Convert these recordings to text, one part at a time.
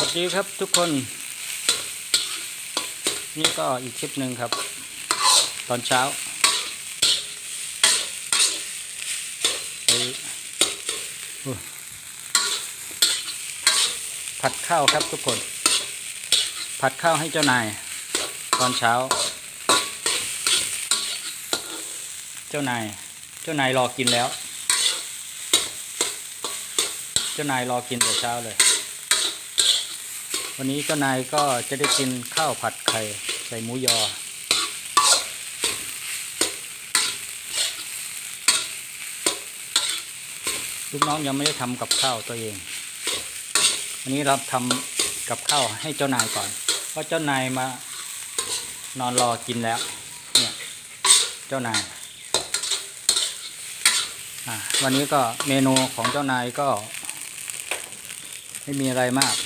วัสดีครับทุกคน นี่ก็อีกคลิปหนึ่งครับ ตอนเช้าไปผัดข้าวครับทุกคน ผัดข้าวให้เจ้านาย ตอนเช้า เจ้านาย เจ้านายรอกินแล้ว เจ้านายรอกินแต่เช้าเลย วันนี้เจ้านายก็จะได้กินข้าวผัดไข่ใส่หมูยอ ลูกน้องยังไม่ได้ทำกับข้าวตัวเอง วันนี้เราทำกับข้าวให้เจ้านายก่อน เพราะเจ้านายมานอนรอกินแล้ว เนี่ย เจ้านายอะวันนี้ก็เมนูของเจ้านายก็ ไม่มีอะไรมาก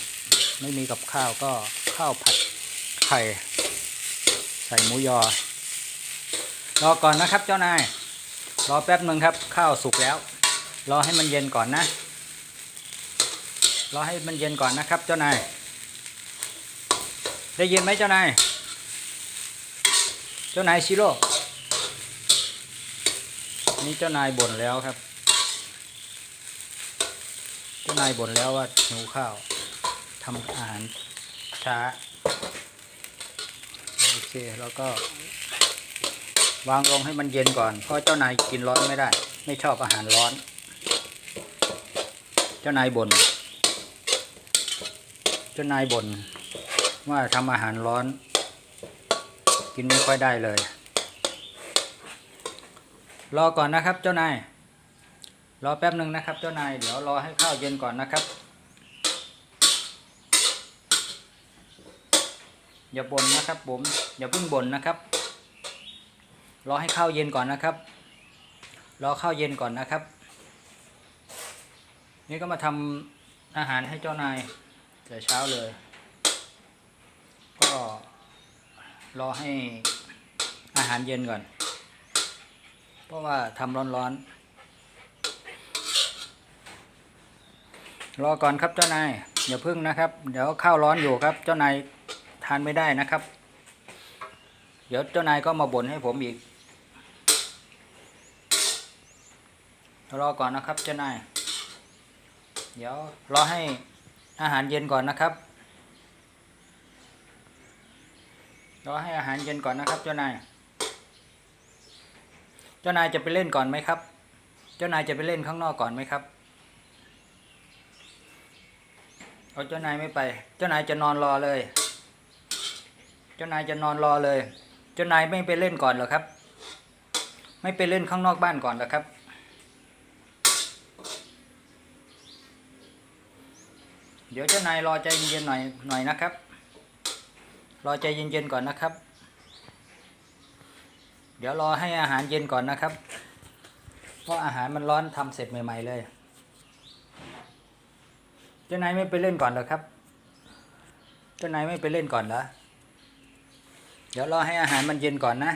ไม่มีกับข้าวก็ข้าวผัดไข่ใส่หมูยอ รอก่อนนะครับเจ้านาย รอแป๊บหนึ่งครับ ข้าวสุกแล้ว รอให้มันเย็นก่อนนะ รอให้มันเย็นก่อนนะครับเจ้านาย ได้ยินไหมเจ้านาย เจ้านายชิโร่นี่เจ้านายบ่นแล้วครับ เจ้านายบ่นแล้วว่าหิวข้าว ทำอาหารช้า โอเค แล้วก็ วางลงให้มันเย็นก่อน เพราะเจ้านายกินร้อนไม่ได้ ไม่ชอบอาหารร้อน เจ้านายบน่น เจ้านายบ่นว่าทำอาหารร้อน กินไม่ค่อยได้เลย รอก่อนนะครับเจ้านายรอแป๊บหนึ่งนะครับ เจ้านายเดี๋ยวรอให้ข้าวเย็นก่อนนะครับ อย่าบ่นนะครับผมอย่าเพิ่งบ่นนะครับ รอให้ข้าวเย็นก่อนนะครับ รอข้าวเย็นก่อนนะครับ นี่ก็มาทำอาหารให้เจ้านายแต่เช้าเลย ก็รอให้อาหารเย็นก่อน เพราะว่าทำร้อนๆรอก่อนครับเจ้านายอย่าพึ่งนะครับ เดี๋ยวข้าวร้อนอยู่ครับเจ้านายานไม่ได้นะครับ เดี๋ยวเจ้านายก็มาบ่นให้ผมอีกรอก่อนนะครับเจ้านาย เดี๋ยวรอให้อาหารเย็นก่อนนะครับ รอให้อาหารเย็นก่อนนะครับเจ้านาย เจ้านายจะไปเล่นก่อนไหมครับ เจ้านายจะไปเล่นข้างนอกก่อนไหมครับเอาเจ้านายไม่ไป เจ้านายจะนอนรอเลย เจ้านายจะนอนรอเลย เจ้านายไม่ไปเล่นก่อนหรอครับ ไม่ไปเล่นข้างนอกบ้านก่อนหรอครับ เดี๋ยวเจ้านายรอใจเย็นๆหน่อยหน่อยนะครับ รอใจเย็นๆก่อนนะครับ เดี๋ยวรอให้อาหารเย็นก่อนนะครับ เพราะอาหารมันร้อนทำเสร็จใหม่ ๆ เลย เจ้านายไม่ไปเล่นก่อนหรอครับ เจ้านายไม่ไปเล่นก่อนเหรอ เดี๋ยวรอให้อาหารมันเย็นก่อนนะ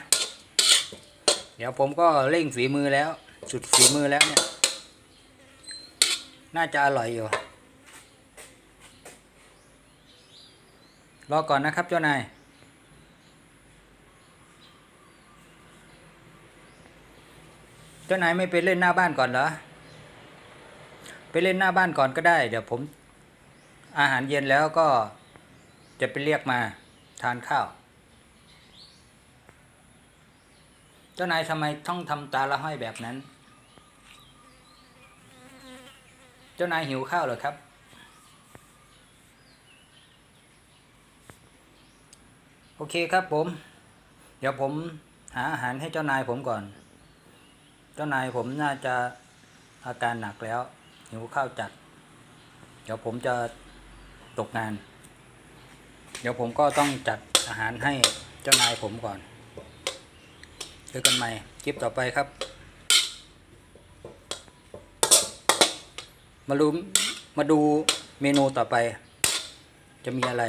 เดี๋ยวผมก็เร่งฝีมือแล้ว สุดฝีมือแล้วเนี่ย น่าจะอร่อยอยู่ รอก่อนนะครับเจ้านายเจ้านายไม่ไปเล่นหน้าบ้านก่อนเหรอ ไปเล่นหน้าบ้านก่อนก็ได้ เดี๋ยวผม อาหารเย็นแล้วก็จะไปเรียกมาทานข้าว เจ้านายทำไมต้องทำตาละห้อยแบบนั้น เจ้านายหิวข้าวเหรอครับ โอเคครับผม เดี๋ยวผมหาอาหารให้เจ้านายผมก่อน เจ้านายผมน่าจะอาการหนักแล้ว หิวข้าวจัด เดี๋ยวผมจะตกงาน เดี๋ยวผมก็ต้องจัดอาหารให้เจ้านายผมก่อน เจอกันใหม่คลิปต่อไปครับ มาดูมาดูเมนูต่อไป จะมีอะไร